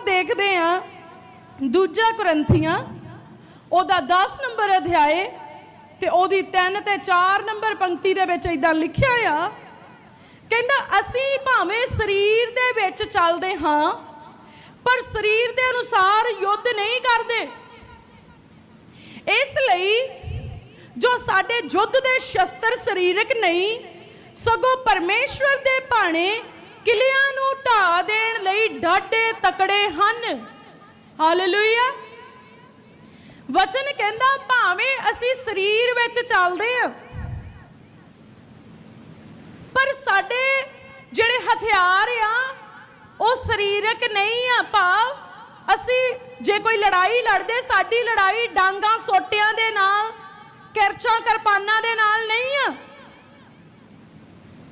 ਆਪਾਂ ਦੇਖਦੇ ਹਾਂ ਦੂਜਾ ਕੁਰੰਥੀਆਂ, ਉਹਦਾ 10 ਨੰਬਰ ਅਧਿਆਏ ਤੇ ਉਹਦੀ 3 ਤੇ 4 ਨੰਬਰ ਪੰਕਤੀ ਦੇ ਵਿੱਚ ਇਦਾਂ ਲਿਖਿਆ ਆ, ਕਹਿੰਦਾ, ਅਸੀਂ ਭਾਵੇਂ ਸਰੀਰ ਦੇ ਵਿੱਚ ਚੱਲਦੇ ਹਾਂ, ਪਰ ਸਰੀਰ ਦੇ ਅਨੁਸਾਰ ਯੁੱਧ ਨਹੀਂ ਕਰਦੇ। ਇਸ ਲਈ ਜੋ ਸਾਡੇ ਯੁੱਧ ਦੇ ਸ਼ਸਤਰ ਸਰੀਰਕ ਨਹੀਂ, ਸਗੋਂ ਪਰਮੇਸ਼ਵਰ ਦੇ ਭਾਣੇ ਕਿਲਿਆਂ ਨੂੰ ਢਾ ਦੇਣ ਲਈ ਡਾਢੇ ਤਕੜੇ ਹਨ। ਹਾਲੇਲੂਇਆ ਵਚਨ ਕਹਿੰਦਾ, ਭਾਵੇਂ ਅਸੀਂ ਸਰੀਰ ਵਿੱਚ ਚੱਲਦੇ ਆ, ਪਰ ਸਾਡੇ ਜਿਹੜੇ ਹਥਿਆਰ ਆ, ਉਹ ਸਰੀਰਕ ਨਹੀਂ ਆ। ਭਾਵ ਅਸੀਂ ਜੇ ਕੋਈ ਲੜਾਈ ਲੜਦੇ, ਸਾਡੀ ਲੜਾਈ ਡਾਂਗਾ ਸੋਟਿਆਂ ਦੇ ਨਾਲ, ਕਿਰਚਾਂ ਕਿਰਪਾਨਾਂ ਦੇ ਨਾਲ ਨਹੀਂ ਆ।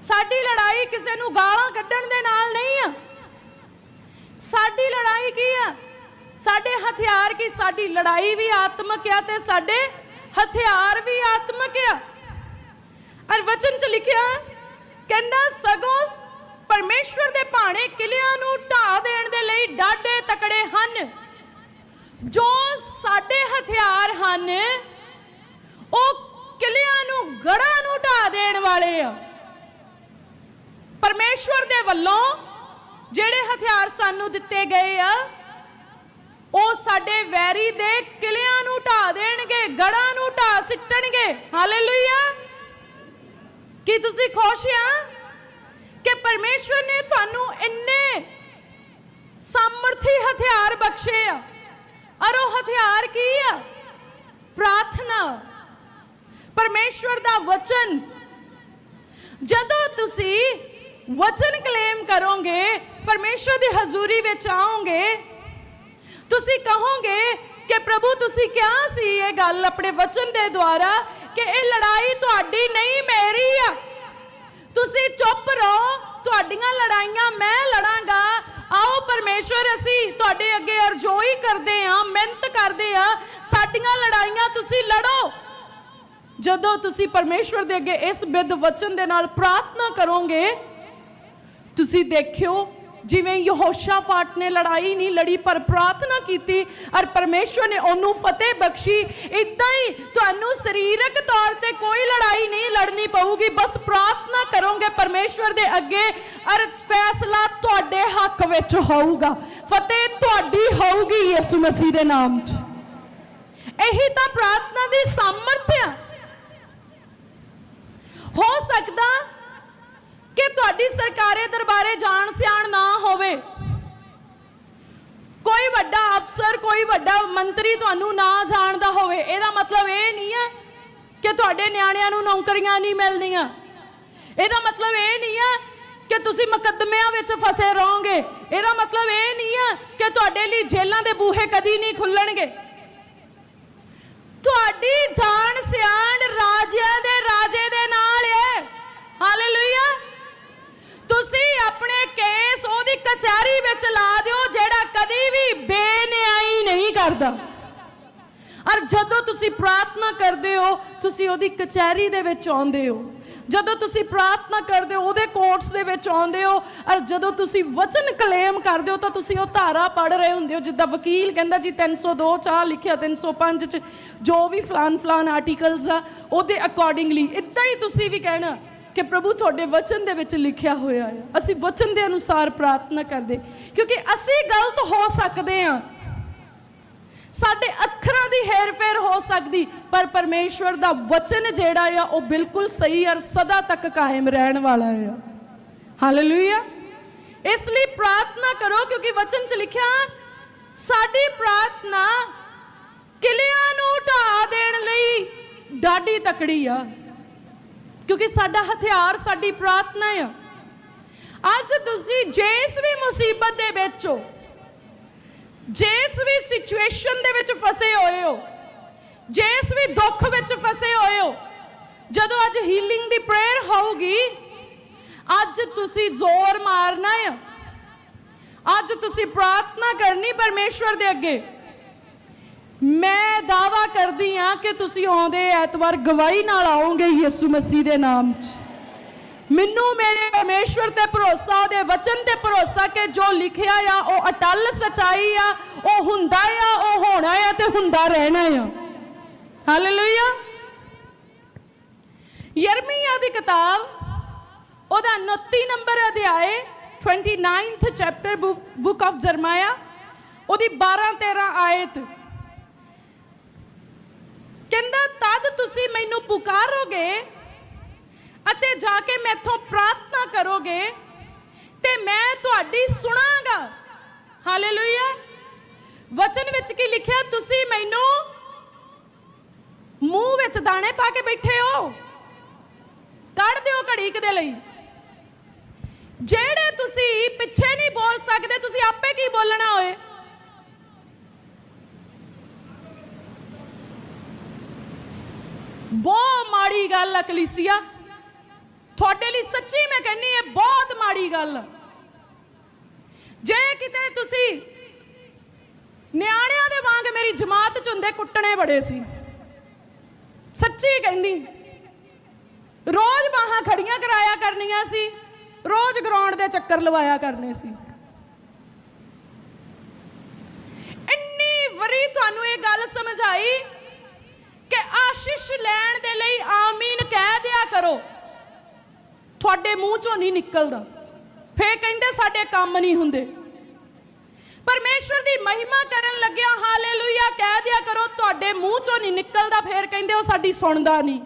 ਸਾਡੀ ਲੜਾਈ ਕਿਸੇ ਨੂੰ ਗਾਲਾਂ ਕੱਢਣ ਦੇ ਨਾਲ ਨਹੀਂ ਆ। ਸਾਡੀ ਲੜਾਈ ਕੀ ਆ? ਸਾਡੇ ਹਥਿਆਰ ਕੀ? ਸਾਡੀ ਲੜਾਈ ਵੀ ਆਤਮਿਕ ਆ ਤੇ ਸਾਡੇ ਹਥਿਆਰ ਵੀ ਆਤਮਿਕ ਆ। ਅਰ ਵਚਨ ਚ ਲਿਖਿਆ, ਕਹਿੰਦਾ ਸਗੋਂ ਪਰਮੇਸ਼ਵਰ ਦੇ ਭਾਣੇ ਕਿਲਿਆਂ ਨੂੰ ਢਾ ਦੇਣ ਦੇ ਲਈ ਡਾਢੇ ਤਕੜੇ ਹਨ। ਜੋ ਸਾਡੇ ਹਥਿਆਰ ਹਨ, ਉਹ ਕਿਲਿਆਂ ਨੂੰ ਗੜਾਂ ਨੂੰ ਢਾ ਦੇਣ ਵਾਲੇ ਆ। ਪਰਮੇਸ਼ਵਰ ਦੇ ਵੱਲੋਂ ਜਿਹੜੇ ਹਥਿਆਰ ਸਾਨੂੰ ਦਿੱਤੇ ਗਏ ਆ, ਉਹ ਸਾਡੇ ਵੈਰੀ ਦੇ ਕਿਲਿਆਂ ਨੂੰ ਢਾ ਦੇਣਗੇ ਗੜਾਂ ਨੂੰ ਢਾ ਸਿੱਟਣਗੇ। ਹਾਲੇਲੂਇਆ ਕੀ ਤੁਸੀਂ ਖੁਸ਼ ਆ ਕਿ ਪਰਮੇਸ਼ਵਰ ਨੇ ਤੁਹਾਨੂੰ ਇੰਨੇ ਸਮਰਥੀ ਹਥਿਆਰ ਬਖਸ਼ੇ ਆ? ਔਰ ਉਹ ਹਥਿਆਰ ਕੀ ਆ? ਪ੍ਰਾਰਥਨਾ। ਪਰਮੇਸ਼ਵਰ ਦਾ ਵਚਨ, ਜਦੋਂ ਤੁਸੀਂ ਵਚਨ ਕਲੇਮ ਕਰੋਗੇ ਪਰਮੇਸ਼ਵਰ ਦੀ ਹਜ਼ੂਰੀ ਵਿੱਚ ਆਓਗੇ ਤੁਸੀਂ ਕਹੋਗੇ ਕਿ ਪ੍ਰਭੂ ਤੁਸੀਂ ਕਿਹਾ ਸੀ ਇਹ ਗੱਲ ਆਪਣੇ ਵਚਨ ਦੇ ਦੁਆਰਾ ਕਿ ਇਹ ਲੜਾਈ ਤੁਹਾਡੀ ਨਹੀਂ ਮੇਰੀ ਆ ਤੁਸੀਂ ਚੁੱਪ ਰਹੋ ਤੁਹਾਡੀਆਂ ਲੜਾਈਆਂ ਮੈਂ ਲੜਾਂਗਾ ਆਓ ਪਰਮੇਸ਼ਵਰ ਅਸੀਂ ਤੁਹਾਡੇ ਅੱਗੇ ਅਰਜ਼ੋਈ ਕਰਦੇ ਆ ਮਿਹਨਤ ਕਰਦੇ ਆ ਸਾਡੀਆਂ ਲੜਾਈਆਂ ਤੁਸੀਂ ਲੜੋ ਜਦੋਂ ਤੁਸੀਂ ਪਰਮੇਸ਼ਵਰ ਦੇ ਅੱਗੇ ਇਸ ਬਿੱਦ ਵਚਨ ਦੇ ਨਾਲ ਪ੍ਰਾਰਥਨਾ ਕਰੋਗੇ ਤੁਸੀਂ ਦੇਖਿਓ, ਜਿਵੇਂ ਯਹੋਸ਼ਾਫਾਟ ਨੇ ਲੜਾਈ ਨਹੀਂ ਲੜੀ, ਪਰ ਪ੍ਰਾਰਥਨਾ ਕੀਤੀ ਔਰ ਪਰਮੇਸ਼ਵਰ ਨੇ ਉਹਨੂੰ ਫਤਿਹ ਬਖਸ਼ੀ ਇਦਾਂ ਹੀ ਤੁਹਾਨੂੰ ਸਰੀਰਕ ਤੌਰ ਤੇ ਕੋਈ ਲੜਾਈ ਨਹੀਂ ਲੜਨੀ ਪਊਗੀ, ਬਸ ਪ੍ਰਾਰਥਨਾ ਕਰੋਗੇ ਪਰਮੇਸ਼ਵਰ ਦੇ ਅੱਗੇ, ਔਰ ਫੈਸਲਾ ਤੁਹਾਡੇ ਹੱਕ ਵਿੱਚ ਹੋਊਗਾ, ਫਤਿਹ ਤੁਹਾਡੀ ਹੋਊਗੀ ਯਿਸੂ ਮਸੀਹ ਦੇ ਨਾਮ 'ਚ। ਇਹੀ ਤਾਂ ਪ੍ਰਾਰਥਨਾ ਦੀ ਸਾਮਰਥ ਆ। ਹੋ ਸਕਦਾ ਕਿ ਤੁਹਾਡੀ ਸਰਕਾਰੇ ਦਰਬਾਰੇ ਜਾਣ ਸਿਆਣ ਨਾ ਹੋਵੇ। ਕੋਈ ਵੱਡਾ ਅਫਸਰ, ਕੋਈ ਵੱਡਾ ਮੰਤਰੀ ਤੁਹਾਨੂੰ ਨਾ ਜਾਣਦਾ ਹੋਵੇ। ਇਹਦਾ ਮਤਲਬ ਇਹ ਨਹੀਂ ਹੈ ਕਿ ਤੁਹਾਡੇ ਨਿਆਣਿਆਂ ਨੂੰ ਨੌਕਰੀਆਂ ਨਹੀਂ ਮਿਲਣੀਆਂ। ਇਹਦਾ ਮਤਲਬ ਇਹ ਨਹੀਂ ਹੈ ਕਿ ਤੁਸੀਂ ਮੁਕੱਦਮਿਆਂ ਵਿੱਚ ਫਸੇ ਰਹੋਗੇ। ਇਹਦਾ ਮਤਲਬ ਇਹ ਨਹੀਂ ਹੈ ਕਿ ਤੁਹਾਡੇ ਲਈ ਜੇਲ੍ਹਾਂ ਦੇ ਬੂਹੇ ਕਦੀ ਨਹੀਂ ਖੁੱਲਣਗੇ। ਤੁਹਾਡੀ ਜਾਣ ਸਿਆਣ ਰਾਜਿਆਂ ਦੇ ਰਾਜੇ ਦੇ ਨਾਲ ਹੈ ਹਾਲੇਲੂਇਆ ਤੁਸੀਂ ਆਪਣੇ ਕੇਸ ਉਹਦੀ ਕਚਹਿਰੀ ਵਿੱਚ ਲਾ ਦਿਓ ਜਿਹੜਾ ਕਦੀ ਵੀ ਬੇਨਿਆਈ ਨਹੀਂ ਕਰਦਾ। ਔਰ ਜਦੋਂ ਤੁਸੀਂ ਪ੍ਰਾਰਥਨਾ ਕਰਦੇ ਹੋ, ਤੁਸੀਂ ਉਹਦੀ ਕਚਹਿਰੀ ਦੇ ਵਿੱਚ ਆਉਂਦੇ ਹੋ। ਜਦੋਂ ਤੁਸੀਂ ਪ੍ਰਾਰਥਨਾ ਕਰਦੇ ਹੋ, ਉਹਦੇ ਕੋਰਟਸ ਦੇ ਵਿੱਚ ਆਉਂਦੇ ਹੋ। ਔਰ ਜਦੋਂ ਤੁਸੀਂ ਵਚਨ ਕਲੇਮ ਕਰਦੇ ਹੋ, ਤਾਂ ਤੁਸੀਂ ਉਹ ਧਾਰਾ ਪੜ ਰਹੇ ਹੁੰਦੇ ਹੋ। ਜਿੱਦਾਂ ਵਕੀਲ ਕਹਿੰਦਾ ਜੀ 302 ਚਾਹ ਲਿਖਿਆ 305 ਚ ਜੋ ਵੀ ਫਲਾਨ ਫਲਾਨ ਆਰਟੀਕਲਸ ਆ, ਉਹਦੇ ਅਕੋਰਡਿੰਗਲੀ ਇਦਾਂ ਹੀ ਤੁਸੀਂ ਵੀ ਕਹਿਣਾ। ਕਿ ਪ੍ਰਭੂ ਤੁਹਾਡੇ ਵਚਨ ਦੇ ਵਿੱਚ ਲਿਖਿਆ ਹੋਇਆ ਹੈ। ਅਸੀਂ ਵਚਨ ਦੇ ਅਨੁਸਾਰ ਪ੍ਰਾਰਥਨਾ ਕਰਦੇ। ਕਿਉਂਕਿ ਅਸੀਂ ਗਲਤ ਹੋ ਸਕਦੇ ਹਾਂ। ਸਾਡੇ ਅੱਖਰਾਂ ਦੀ ਹੇਰ ਫੇਰ ਹੋ ਸਕਦੀ, ਪਰ ਪਰਮੇਸ਼ਵਰ ਦਾ ਵਚਨ ਜਿਹੜਾ ਆ, ਉਹ ਬਿਲਕੁਲ ਸਹੀ ਔਰ ਸਦਾ ਤੱਕ ਕਾਇਮ ਰਹਿਣ ਵਾਲਾ ਆ। ਹਾਲੇਲੂਇਆ ਇਸ ਲਈ ਪ੍ਰਾਰਥਨਾ ਕਰੋ, ਕਿਉਂਕਿ ਵਚਨ 'ਚ ਲਿਖਿਆ, ਸਾਡੀ ਪ੍ਰਾਰਥਨਾ ਕਿਲਿਆਂ ਨੂੰ ਢਾ ਦੇਣ ਲਈ ਡਾਢੀ ਤਕੜੀ ਆ। ਕਿਉਂਕਿ ਸਾਡਾ ਹਥਿਆਰ, ਸਾਡੀ ਪ੍ਰਾਰਥਨਾ ਆ। ਅੱਜ ਤੁਸੀਂ ਜਿਸ ਵੀ ਮੁਸੀਬਤ ਦੇ ਵਿੱਚ ਹੋ, ਜਿਸ ਵੀ ਸਿਚੁਏਸ਼ਨ ਦੇ ਵਿੱਚ ਫਸੇ ਹੋਏ ਹੋ, ਜਿਸ ਵੀ ਦੁੱਖ ਵਿੱਚ ਫਸੇ ਹੋਏ ਹੋ, ਜਦੋਂ ਅੱਜ ਹੀਲਿੰਗ ਦੀ ਪ੍ਰੇਅਰ ਹੋਊਗੀ, ਅੱਜ ਤੁਸੀਂ ਜ਼ੋਰ ਮਾਰਨਾ ਆ। ਅੱਜ ਤੁਸੀਂ ਪ੍ਰਾਰਥਨਾ ਕਰਨੀ ਪਰਮੇਸ਼ਵਰ ਦੇ ਅੱਗੇ। ਮੈਂ ਦਾਵਾ ਕਰਦੀ ਹਾਂ ਕਿ ਤੁਸੀਂ ਆਉਂਦੇ ਐਤਵਾਰ ਗਵਾਹੀ ਨਾਲ ਆਓਗੇ ਯਿਸੂ ਮਸੀਹ ਦੇ ਨਾਮ 'ਚ। ਮੈਨੂੰ ਮੇਰੇ ਪਰਮੇਸ਼ਵਰ ਤੇ ਭਰੋਸਾ, ਉਹਦੇ ਵਚਨ ਤੇ ਭਰੋਸਾ ਕਿ ਜੋ ਲਿਖਿਆ ਆ, ਉਹ ਅਟਲ ਸਚਾਈ ਆ, ਉਹ ਹੁੰਦਾ ਆ, ਉਹ ਹੋਣਾ ਆ ਤੇ ਹੁੰਦਾ ਰਹਿਣਾ ਆ। ਹਾਲੇਲੂਇਆ ਯਰਮੀਆ ਦੀ ਕਿਤਾਬ, ਉਹਦਾ 29 ਨੰਬਰ ਅਧਿਆਏ 29th ਚੈਪਟਰ ਬੁੱਕ ਆਫ ਜਰਮਾਇਆ ਉਹਦੀ 12 13 ਆਇਤ। ਕਹਿੰਦਾ, ਤਦ ਤੁਸੀਂ ਮੈਨੂੰ ਪੁਕਾਰੋਗੇ ਅਤੇ ਜਾ ਕੇ ਮੈਥੋਂ ਪ੍ਰਾਰਥਨਾ ਕਰੋਗੇ ਤੇ ਮੈਂ ਤੁਹਾਡੀ ਸੁਣਾਂਗਾ। ਹਾਲੇਲੂਇਆ ਵਚਨ ਵਿੱਚ ਕੀ ਲਿਖਿਆ? ਤੁਸੀਂ ਮੈਨੂੰ ਮੂੰਹ ਵਿੱਚ ਦਾਣੇ ਪਾ ਕੇ ਬੈਠੇ ਹੋ। ਕੱਢ ਦਿਓ ਘੜੀ ਕੁ ਲਈ। ਜਿਹੜੇ ਤੁਸੀਂ ਪਿੱਛੇ ਨਹੀਂ ਬੋਲ ਸਕਦੇ, ਤੁਸੀਂ ਆਪੇ ਕੀ ਬੋਲਣਾ ਹੋਏ? ਬਹੁਤ ਮਾੜੀ ਗੱਲ ਆ ਕਲੀਸਿਆ। ਤੁਹਾਡੇ ਲਈ ਸੱਚੀ ਮੈਂ ਕਹਿੰਨੀ ਇਹ ਬਹੁਤ ਮਾੜੀ ਗੱਲ। ਜੇ ਕਿਤੇ ਤੁਸੀਂ ਨਿਆਣਿਆਂ ਦੇ ਵਾਂਗ ਮੇਰੀ ਜਮਾਤ ਚ ਹੁੰਦੇ ਕੁੱਟਣੇ ਬੜੇ ਸੀ। ਸੱਚੀ ਕਹਿੰਦੀ, ਰੋਜ਼ ਬਾਹਾਂ ਖੜੀਆਂ ਕਰਾਇਆ ਕਰਨੀਆਂ ਸੀ, ਰੋਜ਼ ਗਰਾਊਂਡ ਦੇ ਚੱਕਰ ਲਵਾਇਆ ਕਰਨੇ ਸੀ। ਇੰਨੀ ਵਰੀ ਤੁਹਾਨੂੰ ਇਹ ਗੱਲ ਸਮਝ ਆਈ ਕਿ ਆਸ਼ੀਸ਼ ਲੈਣ ਦੇ ਲਈ ਆਮੀਨ ਕਹਿ ਦਿਆ ਕਰੋ। ਤੁਹਾਡੇ ਮੂੰਹ ਚੋਂ ਨਹੀਂ ਨਿਕਲਦਾ। ਫੇਰ ਕਹਿੰਦੇ ਸਾਡੇ ਕੰਮ ਨਹੀਂ ਹੁੰਦੇ। ਪਰਮੇਸ਼ਵਰ ਦੀ ਮਹਿਮਾ ਕਰਨ ਲੱਗਿਆ, ਹਾਲੇਲੂਇਆ, ਕਹਿ ਦਿਆ ਕਰੋ, ਤੁਹਾਡੇ ਮੂੰਹ ਚੋਂ ਨਹੀਂ ਨਿਕਲਦਾ, ਫੇਰ ਕਹਿੰਦੇ ਉਹ ਸਾਡੀ ਸੁਣਦਾ ਨਹੀਂ।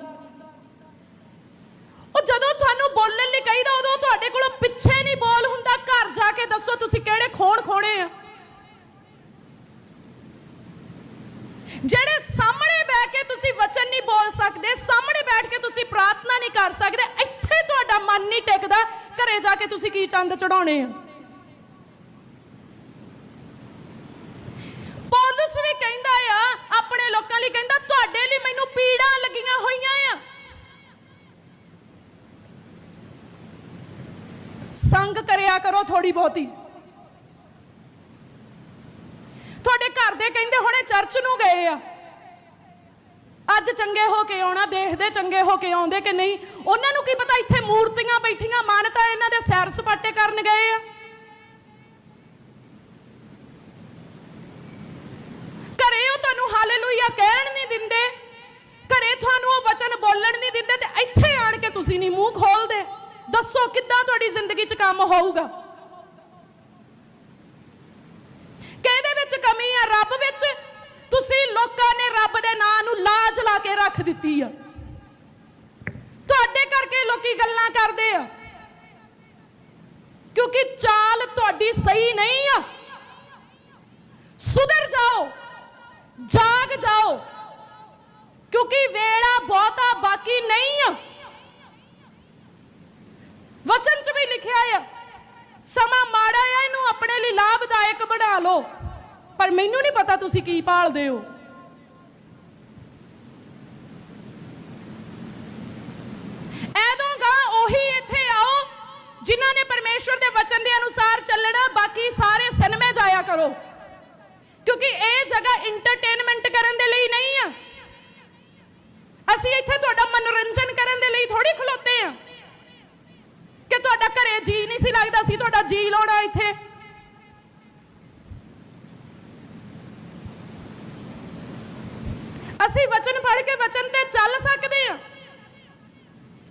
ਉਹ ਜਦੋਂ ਤੁਹਾਨੂੰ ਬੋਲਣ ਲਈ ਕਹੀਦਾ, ਉਦੋਂ ਤੁਹਾਡੇ ਕੋਲੋਂ ਪਿੱਛੇ ਨਹੀਂ ਬੋਲ ਹੁੰਦਾ। ਘਰ ਜਾ ਕੇ ਦੱਸੋ, ਤੁਸੀਂ ਕਿਹੜੇ ਖੋਣ ਖੋਣੇ ਆ? ਜਿਹੜੇ ਸਾਹਮਣੇ ਬਹਿ ਕੇ ਤੁਸੀਂ ਵਚਨ ਨਹੀਂ ਬੋਲ ਸਕਦੇ, ਸਾਹਮਣੇ ਬੈਠ ਕੇ ਤੁਸੀਂ ਪ੍ਰਾਰਥਨਾ ਨਹੀਂ ਕਰ ਸਕਦੇ, ਇੱਥੇ ਤੁਹਾਡਾ ਮਨ ਨਹੀਂ ਟਿਕਦਾ, ਘਰੇ ਜਾ ਕੇ ਤੁਸੀਂ ਕੀ ਚੰਦ ਚੜਾਉਣੇ ਆ? ਪੌਲੁਸ ਵੀ ਕਹਿੰਦਾ ਆ, ਆਪਣੇ ਲੋਕਾਂ ਲਈ ਕਹਿੰਦਾ, ਤੁਹਾਡੇ ਲਈ ਮੈਨੂੰ ਪੀੜਾਂ ਲੱਗੀਆਂ ਹੋਈਆਂ ਆ। ਸੰਗ ਕਰਿਆ ਕਰੋ ਥੋੜੀ ਬਹੁਤੀ। ਤੁਹਾਡੇ ਘਰ ਦੇ ਕਹਿੰਦੇ ਹੁਣੇ ਚਰਚ ਨੂੰ ਗਏ ਆ। ਅੱਜ ਚੰਗੇ ਹੋ ਕੇ ਆਉਣਾ, ਦੇਖਦੇ ਚੰਗੇ ਹੋ ਕੇ ਆਉਂਦੇ ਕਿ ਨਹੀਂ? ਉਹਨਾਂ ਨੂੰ ਕੀ ਪਤਾ ਇੱਥੇ ਮੂਰਤੀਆਂ ਬੈਠੀਆਂ, ਮਾਨਤਾ ਇਹਨਾਂ ਦੇ ਸੈਰ ਸਪਾਟੇ ਕਰਨ ਗਏ ਆ? ਘਰੇ ਉਹ ਤੁਹਾਨੂੰ ਹਾਲੇਲੂਇਆ ਕਹਿਣ ਨਹੀਂ ਦਿੰਦੇ। ਘਰੇ ਤੁਹਾਨੂੰ ਉਹ ਵਚਨ ਬੋਲਣ ਨਹੀਂ ਦਿੰਦੇ ਤੇ ਇੱਥੇ ਆਣ ਕੇ ਤੁਸੀਂ ਨਹੀਂ ਮੂੰਹ ਖੋਲਦੇ। ਦੱਸੋ ਕਿੱਦਾਂ ਤੁਹਾਡੀ ਜ਼ਿੰਦਗੀ 'ਚ ਕੰਮ ਹੋਊਗਾ? ਕਿਹਦੇ ਵਿੱਚ ਕਮੀ ਆ? ਰੱਬ ਵਿੱਚ ਤੁਸੀਂ ਲੋਕਾਂ ਨੇ ਰੱਬ ਦੇ ਨਾਂ ਨੂੰ ਲਾਜ ਲਾ ਕੇ ਰੱਖ ਦਿੱਤੀ ਆ। ਤੁਹਾਡੇ ਕਰਕੇ ਲੋਕੀ ਗੱਲਾਂ ਕਰਦੇ ਆ। ਕਿਉਂਕਿ ਚਾਲ ਤੁਹਾਡੀ ਸਹੀ ਨਹੀਂ ਆ। ਸੁਧਰ ਜਾਓ, ਜਾਗ ਜਾਓ। ਕਿਉਂਕਿ ਵੇਲਾ ਬਹੁਤਾ ਬਾਕੀ ਨਹੀਂ ਆ। ਵਚਨ 'ਚ ਵੀ ਲਿਖਿਆ ਆ, ਸਮਾਂ ਮਾੜਾ ਆ, ਇਹਨੂੰ ਆਪਣੇ ਲਈ ਲਾਭਦਾਇਕ ਬਣਾ ਲਓ। ਪਰ ਮੈਨੂੰ ਨਹੀਂ ਪਤਾ ਤੁਸੀਂ ਕੀ ਭਾਲਦੇ ਹੋ। ਐਦੋਂ ਉਹੀ ਇੱਥੇ ਆਓ, ਜਿਨ੍ਹਾਂ ਨੇ ਪਰਮੇਸ਼ਵਰ ਦੇ ਵਚਨ ਦੇ ਅਨੁਸਾਰ ਚੱਲਣਾ, ਬਾਕੀ ਸਾਰੇ ਸਿਨੇਮੇ ਜਾਇਆ ਕਰੋ। ਕਿਉਂਕਿ ਇਹ ਜਗ੍ਹਾ ਇੰਟਰਟੇਨਮੈਂਟ ਕਰਨ ਦੇ ਲਈ ਨਹੀਂ ਆ। ਅਸੀਂ ਇੱਥੇ ਤੁਹਾਡਾ ਮਨੋਰੰਜਨ ਕਰਨ ਦੇ ਲਈ ਥੋੜੀ ਖਲੋਤੇ ਆ। ਕਿ ਤੁਹਾਡਾ ਘਰੇ ਜੀ ਨਹੀਂ ਸੀ ਲੱਗਦਾ ਸੀ, ਤੁਹਾਡਾ ਜੀ ਲਾਉਣਾ ਇੱਥੇ। ਅਸੀਂ ਵਚਨ ਪੜ੍ਹ ਕੇ ਵਚਨ ਤੇ ਚੱਲ ਸਕਦੇ ਹਾਂ।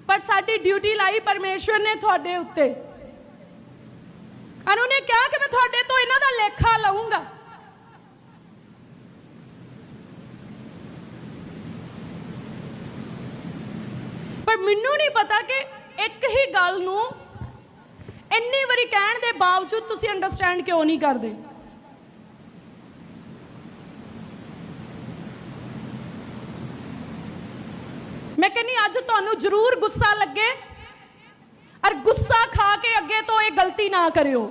ਪਰ ਸਾਡੀ ਡਿਊਟੀ ਲਾਈ ਪਰਮੇਸ਼ਵਰ ਨੇ ਤੁਹਾਡੇ ਉੱਤੇ। ਅਨੂ ਨੇ ਕਿਹਾ ਕਿ ਮੈਂ ਤੁਹਾਡੇ ਤੋਂ ਇਹਨਾਂ ਦਾ ਲੇਖਾ ਲਵਾਂਗਾ ਪਰ ਮੈਨੂੰ ਨਹੀਂ ਪਤਾ ਕਿ ਇੱਕ ਹੀ ਗੱਲ ਨੂੰ ਇੰਨੀ ਵਾਰੀ ਕਹਿਣ ਦੇ ਬਾਵਜੂਦ ਤੁਸੀਂ ਅੰਡਰਸਟੈਂਡ ਕਿਉਂ ਨਹੀਂ ਕਰਦੇ। ਮੈਂ ਕਹਿੰਨੀ ਅੱਜ ਤੁਹਾਨੂੰ ਜ਼ਰੂਰ ਗੁੱਸਾ ਲੱਗੇ ਔਰ ਗੁੱਸਾ ਖਾ ਕੇ ਅੱਗੇ ਤੋਂ ਇਹ ਗਲਤੀ ਨਾ ਕਰਿਓ।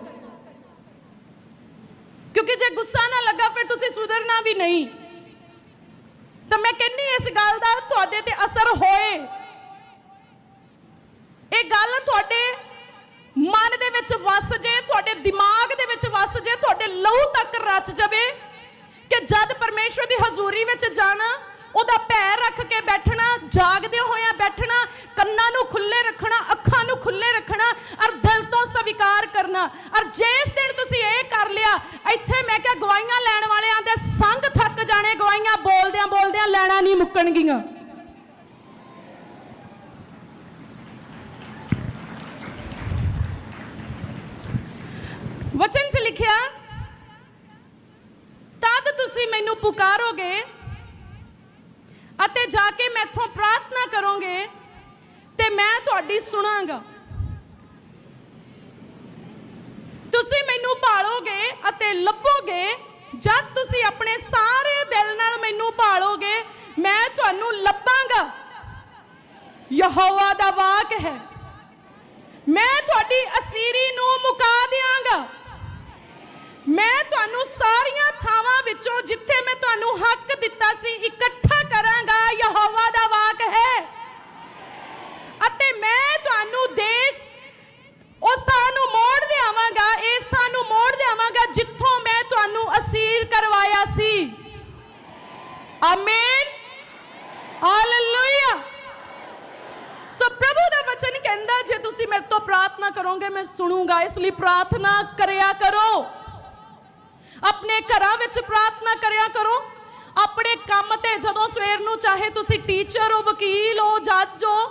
ਕਿਉਂਕਿ ਜੇ ਗੁੱਸਾ ਨਾ ਲੱਗਾ, ਫਿਰ ਤੁਸੀਂ ਸੁਧਰਨਾ ਵੀ ਨਹੀਂ। ਤਾਂ ਮੈਂ ਕਹਿੰਨੀ ਇਸ ਗੱਲ ਦਾ ਤੁਹਾਡੇ ਤੇ ਅਸਰ ਹੋਏ। ਇਹ ਗੱਲ ਤੁਹਾਡੇ ਮਨ ਦੇ ਵਿੱਚ ਵਸ ਜੇ, ਤੁਹਾਡੇ ਦਿਮਾਗ ਦੇ ਵਿੱਚ ਵਸ ਜੇ, ਤੁਹਾਡੇ ਲਹੂ ਤੱਕ ਰਚ ਜਾਵੇ ਕਿ ਜਦ ਪਰਮੇਸ਼ਵਰ ਦੀ ਹਜ਼ੂਰੀ ਵਿੱਚ ਜਾਣਾ, ਉਹਦਾ ਪੈਰ ਰੱਖ ਕੇ ਬੈਠਣਾ, ਜਾਗਦੇ ਹੋਇਆਂ ਬੈਠਣਾ, ਕੰਨਾਂ ਨੂੰ ਖੁੱਲੇ ਰੱਖਣਾ, ਅੱਖਾਂ ਨੂੰ ਖੁੱਲੇ ਰੱਖਣਾ, ਔਰ ਦਿਲ ਤੋਂ ਸਵੀਕਾਰ ਕਰਨਾ। ਔਰ ਜਿਸ ਦਿਨ ਤੁਸੀਂ ਇਹ ਕਰ ਲਿਆ, ਇੱਥੇ ਮੈਂ ਕਿਹਾ ਗਵਾਈਆਂ ਲੈਣ ਵਾਲਿਆਂ ਦੇ ਸੰਗ ਥੱਕ ਜਾਣੇ ਗਵਾਈਆਂ ਬੋਲਦਿਆਂ ਬੋਲਦਿਆਂ ਲੈਣਾ ਨਹੀਂ ਮੁੱਕਣਗੀਆਂ। ਵਚਨ 'ਚ ਲਿਖਿਆ, ਤਦ ਤੁਸੀਂ ਮੈਨੂੰ ਪੁਕਾਰੋਗੇ ਅਤੇ ਜਾ ਕੇ ਮੈਥੋਂ ਪ੍ਰਾਰਥਨਾ ਕਰੋਗੇ ਤੇ ਮੈਂ ਤੁਹਾਡੀ ਸੁਣਾਂਗਾ। ਤੁਸੀਂ ਮੈਨੂੰ ਭਾਲੋਗੇ ਅਤੇ ਲੱਭੋਗੇ, ਜਦ ਤੁਸੀਂ ਆਪਣੇ ਸਾਰੇ ਦਿਲ ਨਾਲ ਮੈਨੂੰ ਭਾਲੋਗੇ, ਮੈਂ ਤੁਹਾਨੂੰ ਲੱਭਾਂਗਾ। ਯਹੋਵਾ ਦਾ ਵਾਕ ਹੈ, ਮੈਂ ਤੁਹਾਡੀ ਅਸੀਰੀ ਨੂੰ ਮੁਕਾ ਦਿਆਂਗਾ। ਮੈਂ ਤੁਹਾਨੂੰ ਸਾਰੀਆਂ ਥਾਵਾਂ ਵਿੱਚੋਂ ਜਿੱਥੇ ਮੈਂ ਤੁਹਾਨੂੰ ਹੱਕ ਦਿੱਤਾ ਸੀ, ਇਕੱਠ ਕਰਾਂਗਾ, ਯਹੋਵਾ ਦਾ ਵਾਕ ਹੈ। ਅਤੇ ਮੈਂ ਤੁਹਾਨੂੰ ਦੇਸ਼, ਉਸ ਥਾਂ ਨੂੰ ਮੋੜ ਲਿਆਵਾਂਗਾ, ਇਸ ਥਾਂ ਨੂੰ ਮੋੜ ਲਿਆਵਾਂਗਾ, ਜਿੱਥੋਂ ਮੈਂ ਤੁਹਾਨੂੰ ਅਸੀਰ ਕਰਵਾਇਆ ਸੀ। ਆਮੀਨ ਹਾਲੇਲੂਇਆ ਸੋ ਪ੍ਰਭੂ ਦਾ ਵਚਨ ਕਹਿੰਦਾ, ਜੇ ਤੁਸੀਂ ਮੇਰੇ ਤੋਂ ਪ੍ਰਾਰਥਨਾ ਕਰੋਗੇ, ਮੈਂ ਸੁਣੂਗਾ। ਇਸ ਲਈ ਪ੍ਰਾਰਥਨਾ ਕਰਿਆ ਕਰੋ। ਆਪਣੇ ਘਰਾਂ ਵਿੱਚ ਪ੍ਰਾਰਥਨਾ ਕਰਿਆ ਕਰੋ। ਆਪਣੇ ਕੰਮ ਤੇ ਜਦੋਂ ਸਵੇਰ ਨੂੰ ਚਾਹੇ ਤੁਸੀਂ ਟੀਚਰ ਹੋ, ਵਕੀਲ ਹੋ ਜੱਜ ਹੋ,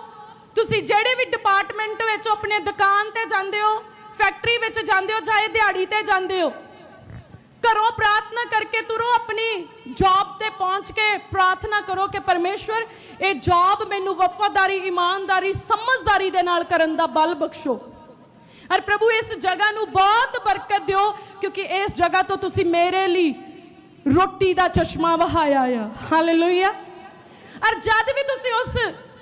ਤੁਸੀਂ ਜਿਹੜੇ ਵੀ ਡਿਪਾਰਟਮੈਂਟ ਵਿੱਚ ਆਪਣੇ ਦੁਕਾਨ ਤੇ ਜਾਂਦੇ ਹੋ ਫੈਕਟਰੀ ਵਿੱਚ ਜਾਂਦੇ ਹੋ, ਚਾਹੇ ਦਿਹਾੜੀ ਤੇ ਜਾਂਦੇ ਹੋ, ਘਰੋਂ ਪ੍ਰਾਰਥਨਾ ਕਰਕੇ ਤੁਰੋ ਆਪਣੀ ਜੌਬ ਤੇ ਪਹੁੰਚ ਕੇ ਪ੍ਰਾਰਥਨਾ ਕਰੋ ਕਿ ਪਰਮੇਸ਼ਵਰ, ਇਹ ਜੌਬ ਮੈਨੂੰ ਵਫਾਦਾਰੀ, ਇਮਾਨਦਾਰੀ, ਸਮਝਦਾਰੀ ਦੇ ਨਾਲ ਕਰਨ ਦਾ ਬਲ ਬਖਸ਼ੋ। ਔਰ ਪ੍ਰਭੂ, ਇਸ ਜਗ੍ਹਾ ਨੂੰ ਬਹੁਤ ਬਰਕਤ ਦਿਓ, ਕਿਉਂਕਿ ਇਸ ਜਗ੍ਹਾ ਤੋਂ ਤੁਸੀਂ ਮੇਰੇ ਲਈ ਰੋਟੀ ਦਾ ਚਸ਼ਮਾ ਵਹਾਇਆ ਆ। ਹਾਲੇਲੂਇਆ ਔਰ ਜਦ ਵੀ ਤੁਸੀਂ ਉਸ